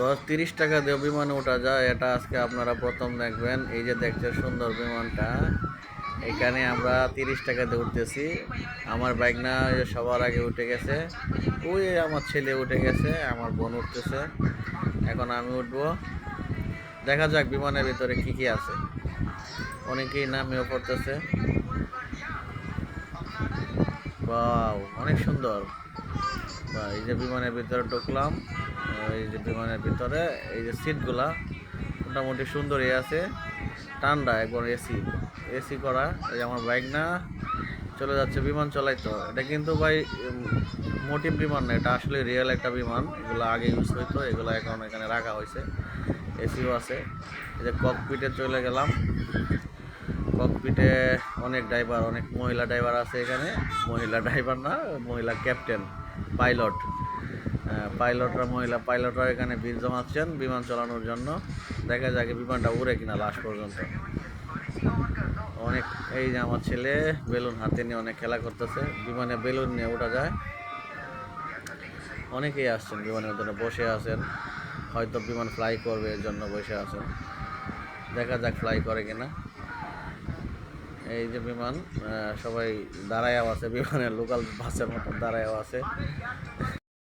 দশ তিরিশ টাকা দিয়ে বিমানে ওঠা যায়, এটা আজকে আপনারা প্রথম দেখবেন। এই যে দেখছেন সুন্দর বিমানটা, এখানে আমরা তিরিশ টাকা দিয়ে উঠতেছি। আমার বাইক না সবার আগে উঠে গেছে। ওই আমার ছেলে উঠে গেছে, আমার বোন উঠতেছে। এখন আমি উঠবো। দেখা যাক বিমানের ভিতরে কি কি আছে। অনেকেই নামেও পড়তেছে। বাও অনেক সুন্দর। বা এই যে বিমানের ভিতরে ঢুকলাম এই যে বিমানের ভিতরে, এই যে সিটগুলা মোটামুটি সুন্দরই আছে। ঠান্ডা একবার এসি এসি করা, এই আমার বাইক না, চলে যাচ্ছে বিমান চলাইতো। এটা কিন্তু ভাই মোটিভ বিমান না, এটা আসলে রিয়েল একটা বিমান। এগুলো আগে ইউজ হইতো, এগুলো এখন এখানে রাখা হয়েছে এসিও আছে। এই যে ককপিটে চলে গেলাম। ককপিটে অনেক ড্রাইভার অনেক মহিলা ড্রাইভার আছে এখানে। মহিলা ড্রাইভার না, মহিলা ক্যাপ্টেন পাইলট পাইলটরা মহিলা পাইলটরা এখানে ভিড় জমাচ্ছেন বিমান চালানোর জন্য। দেখা যাক বিমানটা উড়ে কিনা লাস্ট পর্যন্ত। অনেক, এই যে আমার ছেলে, বেলুন হাতে নিয়ে অনেক খেলা করতেছে। বিমানে বেলুন নিয়ে ওঠা যায়। অনেকেই আসছেন বিমানের ভিতরে বসে আছেন। হয়তো বিমান ফ্লাই করবে, এর জন্য বসে আছেন। দেখা যাক ফ্লাই করে কিনা। এই যে বিমান সবাই দাঁড়ায়ও আছে বিমানের লোকাল বাসের মতন দাঁড়ায়ও আছে।